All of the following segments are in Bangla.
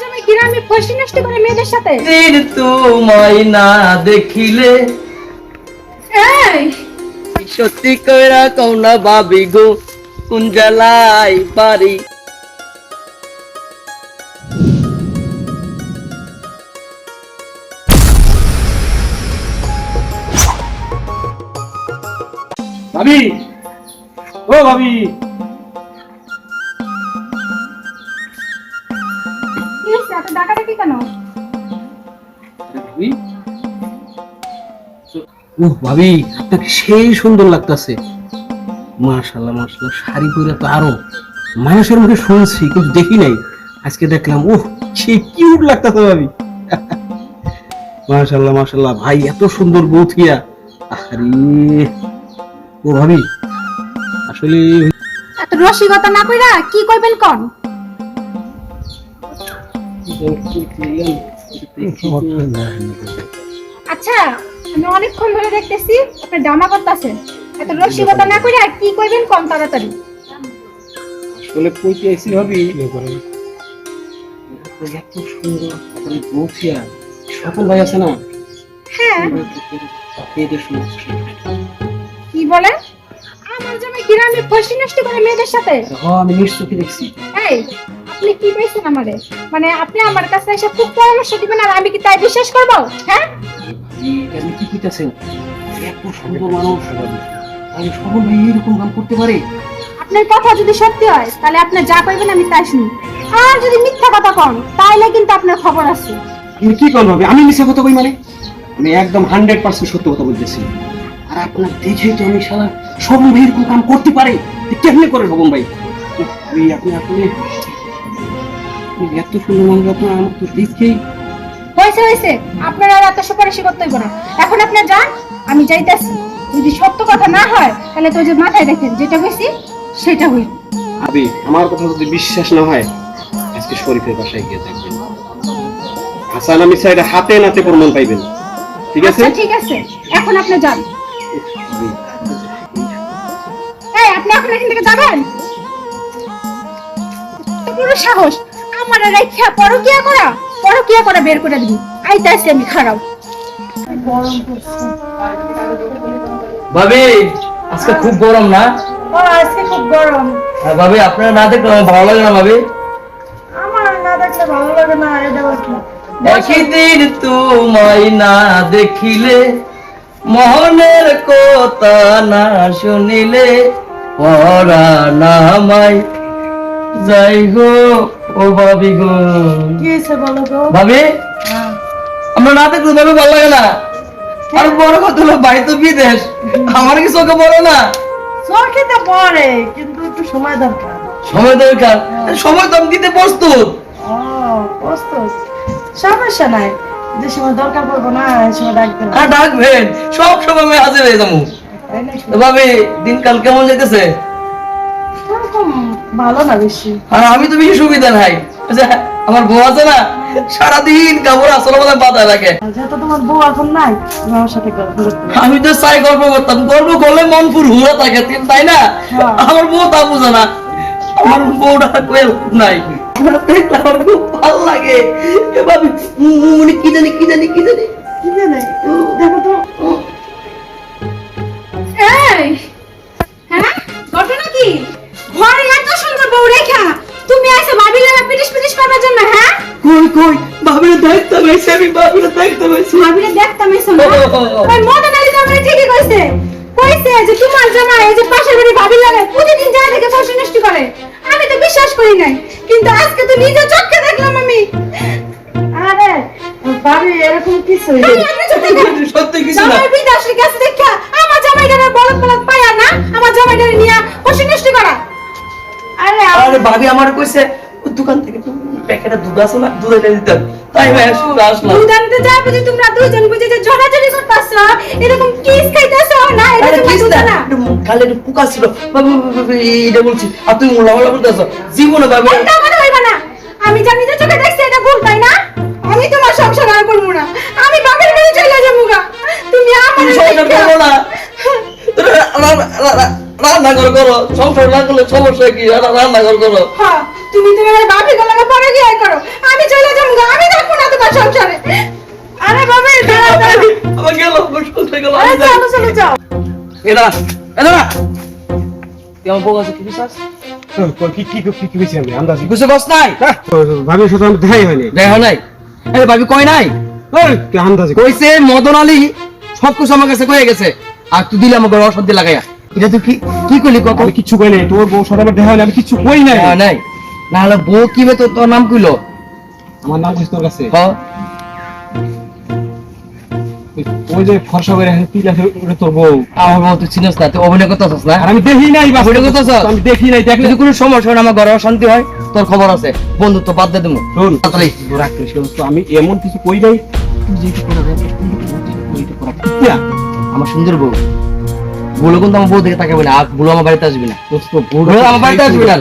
জামাই গ্রামে ফসি নষ্ট করে মেয়েদের সাথে? দিন তোমায় না দেখিলে। এই! সত্যি কইরা কওনা ভাবি গো কোন জ্বালাই পারি। ভাবি! ও ভাবি! ভাবি। ও ভাবি আপনাকে সেই সুন্দর লাগতেছে। মাশাল্লাহ মাশাল্লাহ শাড়ি পরে তো আরও মানুষের মুখে শুনছি কিন্তু দেখি নাই। আজকে দেখলাম ও সে কিউট লাগতেছে ভাবি। মাশাল্লাহ মাশাল্লাহ ভাই এত সুন্দর বউ থিয়া। আরে ও ভাবি আসলে এত রসিকতা না কইরা কি কইবেন কোন? আচ্ছা আমি অনেকক্ষণ ধরে দেখতেছি আপনি ডামা করতেছেন এত রসিকতা না কইরা কি কইবেন কোন তাড়াতাড়ি? আসলে কইতে আইছি ভাবি এত সুন্দর আপনার বউ সকল ভাই আছে না? হ্যাঁ। কি বলেন আমার জামাই গ্রামে ফসি নষ্ট করে মেয়েদের সাথে? হ্যাঁ আমি নিশ্চয়ই দেখছি। এই আপনি কি পেয়েছেন আমারে? মানে আপনি আমার কাছে এসে খুব পরামর্শ দিবেন আর আমি কি তাই বিশ্বাস করব? হ্যাঁ? আপনি কি কইতাছেন? এত সুন্দর মানুষ। আমি সকল ভাই এরকম কাম করতে পারে? আপনার কথা যদি সত্যি হয় তাহলে আপনি যা কইবেন আমি তাই শুনি। আর যদি মিথ্যা কথা কন তাইলে কিন্তু আপনার খবর আছে। কি করব আমি মিশে কথা কই মানে? আমি একদম হান্ড্রেড পার্সেন্ট সত্য কথা বলতেছি। আর আপনার দেখে তো আমি শালা সবন ভাই এরকম কাম করতে পারে? কেমনে করে সবন ভাই? আপনি আপনি এত সুন্দর মানুষ আপনার আমার তো দেখেই হয়েছে হয়েছে। আপনার আর এত সুপারিশ করতে হইব না। এখন আপনি যান আমি যাইতেছি। যদি সত্য কথা না হয় তাহলে তো ওই যে মাথায় দেখেন যেটা কইছি সেটা হইল। আবি আমার কথা যদি বিশ্বাস না হয় আজকে শরীফের বাসায় গিয়ে দেখবেন। হাসান আমি সাইডে হাতে নাতে প্রমাণ পাইবেন। ঠিক আছে? আচ্ছা ঠিক আছে। এখন আপনি যান। এই আপনি এখন এখান থেকে যাবেন? বড় সাহস। আমার রেখা পরকিয়া করা? পরকিয়া করা বের করে দিবি। আইতাছি আমি খারাপ ভাবি আজকে খুব গরম না? ও আজকে খুব গরম। আর ভাবি আপনারা না দেখলে আমার ভালো লাগে না ভাবি? আমার না দেখলে ভালো লাগে না এটা কি? একদিন তোমায় না দেখিলে মনের কথা না শুনিলে পরা নামাই যাই গো ও ভাবি গো। কি হয়েছে বলো ভাবি? হ্যাঁ। আমরা ভালো লাগে না। আর বড় কথা হলো বাড়ি তো বিদেশ আমার কি চোখে না? চোখে তো পড়ে কিন্তু একটু সময় দরকার। সময় দরকার? সময় তো দিতে প্রস্তুত। প্রস্তুত। সমস্যা নাই। যে সময় দরকার পড়ব না সময় ডাকবে না আর ডাকবেন। সব সময় আমি হাজির হয়ে যাব। ভাবি দিনকাল কেমন যেতেছে ভালো না বেশি? আর আমি তো বেশি সুবিধা নাই। আমার বউ আছে না সারাদিন কাপড় আসলে মধ্যে বাধা আর যেহেতু তোমার বউ এখন নাই আমার সাথে গল্প করতে আমি তো চাই গল্প করতাম। গল্প করলে মন ফুল হুড়ে থাকে তাই না? হ্যাঁ। আমার বউ তা বুঝে না। আমার বউটা কোয়েল নাই। আমার খুব ভালো লাগে। এ ভাবি উম, উম, উনি কি জানি কি জানি কি জানি কি জানে। দেখো তো। এই হ্যাঁ ঘটনা কি? ঘরে এত সুন্দর বউ রেখা তুমি এসে ভাবি লাগা পিটিস পিটিস করার জন্য হ্যাঁ? কই কই? ভাবিরে দেখতে পাইছি আমি ভাবিরে দেখতে পাইছি। ভাবিরে দেখতাম এসে না? ওই মদন আলী তো আমার ঠিকই কইছে। কইছে যে তোমার জামাই এই যে পাশের বাড়ি ভাবি লাগে প্রতিদিন যা থেকে ফসল নষ্ট করে। আমি তো বিশ্বাস করি নাই কিন্তু আজকে তো নিজের চোখে দেখলাম আমি। আরে ভাবি এরকম কিছু। সত্যি কিছু না। জামাই বিদেশে গেছে দেখা আমার জামাইটারে বলদ বলদ পায়া না আমার জামাইটারে নিয়া ফসল নষ্ট করা। আরে আরে ভাবি আমার কইছে দোকান থেকে প্যাকেটে দুধ না দুধ এনে তাই ভাই শুনে আসলাম। দুধ আনতে যা বুঝি তোমরা দুইজন বুঝি যে জড়াজড়ি করতেছ এরকম কিস খাইতেছ? না এটা তোমার দুধ না একটু পোকা ছিল। এটা বলছি আর তুমি মোলা মোলা করতেছো? জীবনে ভাবি না। আমি জানি যে চোখে দেখছি এটা ভুল তাই না। সংসার করো সংসার না করলে সমস্যা কি? আর রান্নাঘর করো। হ্যাঁ, তুমি তোমার বাপি গলাকে পরে গিয়ে করো। আমি চলে যাব আমি দেখব না তোমার সংসারে। আরে বাবা আমার গেল সংসার গেল চলো চলো যাও। এটা এটা দেখাই নাই। ভাবি কই নাই? মদন সব আমার কাছে গেছে। আর তুই দিলে আমাকে অশান্তি লাগাইয়া। এটা তুই কি কি করলি কত? আমি কই নাই তোর বউ সাথে আমার দেখা আমি কিচ্ছু কই নাই। হ্যাঁ, নাই। না হলে বউ কি বে তোর তোর নাম কইলো? আমার নাম কইছ তোর কাছে। হ। ওই- ওই যে ফর্সা করে তিল আছে ওটা তোর বউ। আমার বউ তুই চিনিস না তুই অভিনয় করতেছিস না? আমি দেখি নাই বাস ওটা কথা আমি দেখি নাই দেখলে যদি কোনো সমস্যা হয় আমার ঘরে অশান্তি হয় তোর খবর আছে। বন্ধুত্ব বাদ দেবো। শোন। তাড়াতাড়ি। আমি এমন কিছু কই নাই। তুই করা। আমার সুন্দর বউ। বলে কিন্তু আমার বউ দেখে তাকাবে না আর বলে আমার বাড়িতে আসবি না। দোস্ত, আমার বাড়িতে আসবি না।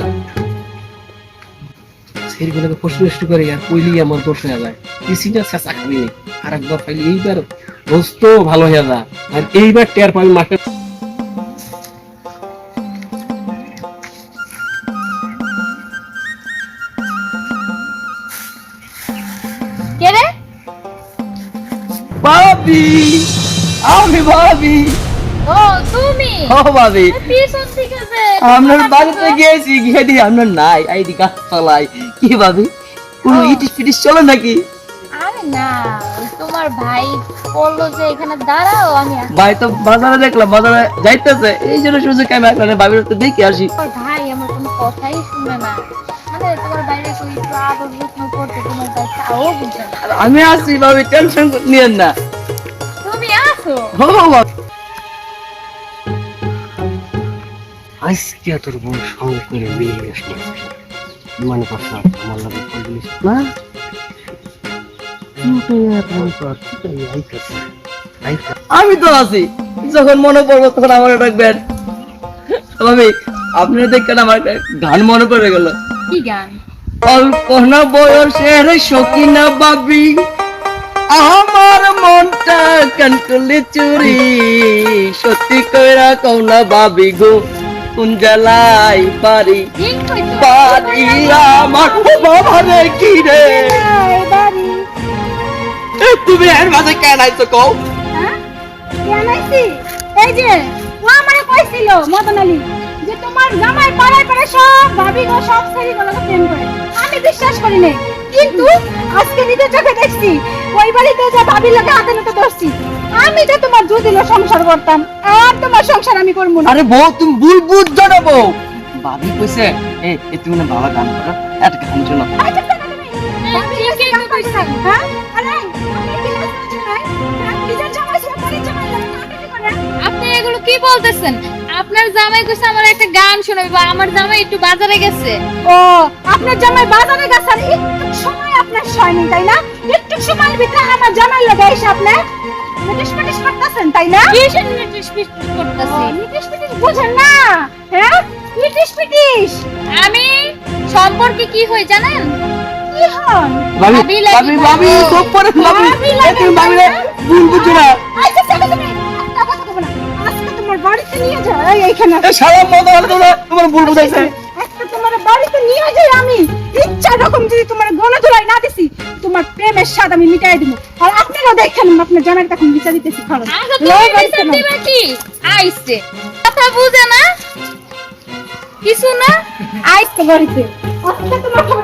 সেইগুলোকে প্রশ্ন নষ্ট করে আর কইলেই আমার দোষ হয়ে যায়। তুই শেষ আঁকবি নি। আর একবার পাইলে এইবার দোস্ত ভালো হয়ে যা। আর এইবার টের পাবি রে? ভাবি আমি ভাবি। ও তুমি? ও ভাবি পিছন থেকে যে আপনার বাড়িতে গিয়েছি গিয়ে দিয়ে আপনার নাই। আইডি গাছ চালাই। কি ভাবি কোনো ইটিস পিটিস চলে নাকি? আরে না তোমার ভাই বলল যে এখানে দাঁড়াও আমি আসছি। ভাই তো বাজারে দেখলাম বাজারে যাইতেছে। এই জন্য সুযোগ আমি ভাবির তো দেখে আসি। ভাই আমার কোনো কথাই শুনে না। আমি আসি ভাবি টেনশন নিয়েন না। তুমি আসো। হো আজকে তোর বউ সঙ্গ করে মনে করছ আমার লাগে না আমি তো আছি যখন মনে পড়ব তখন আমার ডাকবেন আপনার দেখেন আমার গান মনে পড়ে গেল কি গান অল্প না বয়সের সকিনা বাবি আমার মনটা কানকলে চুরি সত্যি কইরা কওনা বাবি গো কোন পারি ঠিক পারি আমার বাবা রে, কি রে? তুমি এর মাঝে কেন আইছো কও? কেন আইছি এই যে ও আমারে কইছিল মদন আলী যে তোমার জামাই পাড়ায় পাড়ায় সব ভাবি গো সব ছেড়ে গুলো প্রেম করে। আমি বিশ্বাস করি নাই। কিন্তু আজকে নিজের চোখে দেখছি, ওই বাড়িতে যে ভাবির লোকে হাতে নাতে ধরছি। আমি তো তোমার দুদিন সংসার করতাম আর তোমার সংসার আমি করব না। আরে বউ তুমি ভুল বুঝছ না বউ। ভাবি কইছে এ এ তুমি না বাবা গান করো একটা গান শোনো হ্যাঁ? হ্যাঁ? আপনি এগুলো কি বলতেছেন? আপনার জামাই কইছে আমার একটা গান শোনাবে বা আমার জামাই একটু বাজারে গেছে। ও আপনার জামাই বাজারে গেছে আর একটু সময় আপনার হয়নি তাই না? একটু সময়ের ভিতরে আমার জামাই লাগে এসে আপনি মিটিস মিটিস করতেছেন তাই না? কিসের নিটিস পিটিস করতেছি। মিটিস মিটিস বুঝেন না? হ্যাঁ? মিটিস মিটিস আমি সম্পর্কে কি হই জানেন? কি হন? ভাবি ভাবি ভাবি ভাবি ভাবি। সব পরে ভাবি ভাবি। এ লাগি তুমি ভাবি রে ভুল বুঝছ না। আচ্ছা চলো তুমি একটা কথা কব আজকে তোমার বাড়িতে নিয়ে যাও এইখানে। সারা মতো তোমরা তোমার ভুল বুঝাইছে। একটা তোমার বাড়িতে নিয়ে যাই আমি। ইচ্ছা রকম যদি তোমার গনে ধুলাই না দিছি তোমার প্রেমের স্বাদ আমি মিটাই দিব। আর আপনারাও দেখেন আপনার জামাই তখন বিচার দিতেছি খরচ আইছে কথা বুঝে না? কিছু না? আইস বাড়িতে। আজকে তোমার খবর